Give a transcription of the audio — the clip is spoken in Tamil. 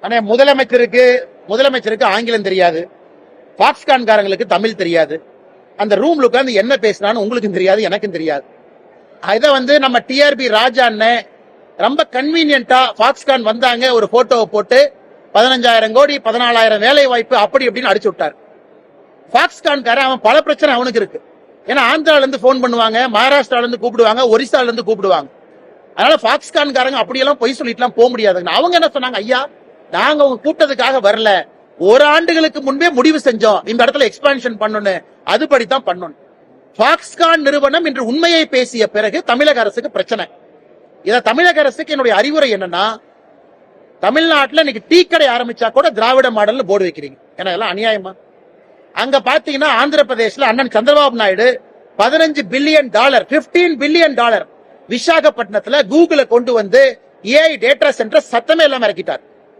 ஆனா முதலமைச்சருக்கு முதலமைச்சருக்கு ஆங்கிலம் தெரியாது. பாக்ஸ்கான்காரங்களுக்கு தமிழ் தெரியாது. அந்த ரூம்ல உட்காந்து என்ன பேசினான்னு உங்களுக்கும் தெரியாது எனக்கும் தெரியாது. இதை வந்து நம்ம டிஆர்பி ராஜா அண்ணன் ரொம்ப கன்வீனியன்ட்டா பாக்ஸ்கான் வந்தாங்க ஒரு போட்டோவை போட்டு பதினஞ்சாயிரம் கோடி பதினாலாயிரம் வேலை வாய்ப்பு அப்படி அப்படின்னு அடிச்சு விட்டார். பாக்ஸ்கான்காரன் அவன் பல பிரச்சனை அவனுக்கு இருக்கு. ஏன்னா ஆந்திரால இருந்து போன் பண்ணுவாங்க மகாராஷ்டிரால இருந்து கூப்பிடுவாங்க ஒரிசால இருந்து கூப்பிடுவாங்க. அதனால பாக்ஸ்கான்காரங்க அப்படியெல்லாம் பொய் சொல்லிட்டுலாம் போக முடியாதுங்க. அவங்க என்ன சொன்னாங்க ஐயா? நாங்க உங்க கூட்டத்துக்காக வரல. ஒரு ஆண்டுகளுக்கு முன்பே முடிவு செஞ்சோம். இந்த இடத்துல எக்ஸ்பான்ஷன் பண்ணணும் அதுபடிதான் பண்ணணும். பாக்ஸ்கான் நிறுவனம் இன்று உண்மையை பேசிய பிறகு தமிழக அரசுக்கு பிரச்சனை. இதை தமிழக அரசுக்கு என்னுடைய அறிவுரை என்னன்னா தமிழ்நாட்டில் இன்னைக்கு டீ கடை ஆரம்பிச்சா கூட திராவிட மாடல்னு போர்டு வைக்கிறீங்க. ஏன்னா இதெல்லாம் அநியாயமா? அங்க பாத்தீங்கன்னா ஆந்திர பிரதேஷ்ல அண்ணன் சந்திரபாபு நாயுடு பதினஞ்சு பில்லியன் டாலர் 15 பில்லியன் டாலர் விசாகப்பட்டினத்துல கூகுளை கொண்டு வந்து ஏஐ டேட்டா சென்டர் சத்தமே இல்லாம இறக்கிட்டார்.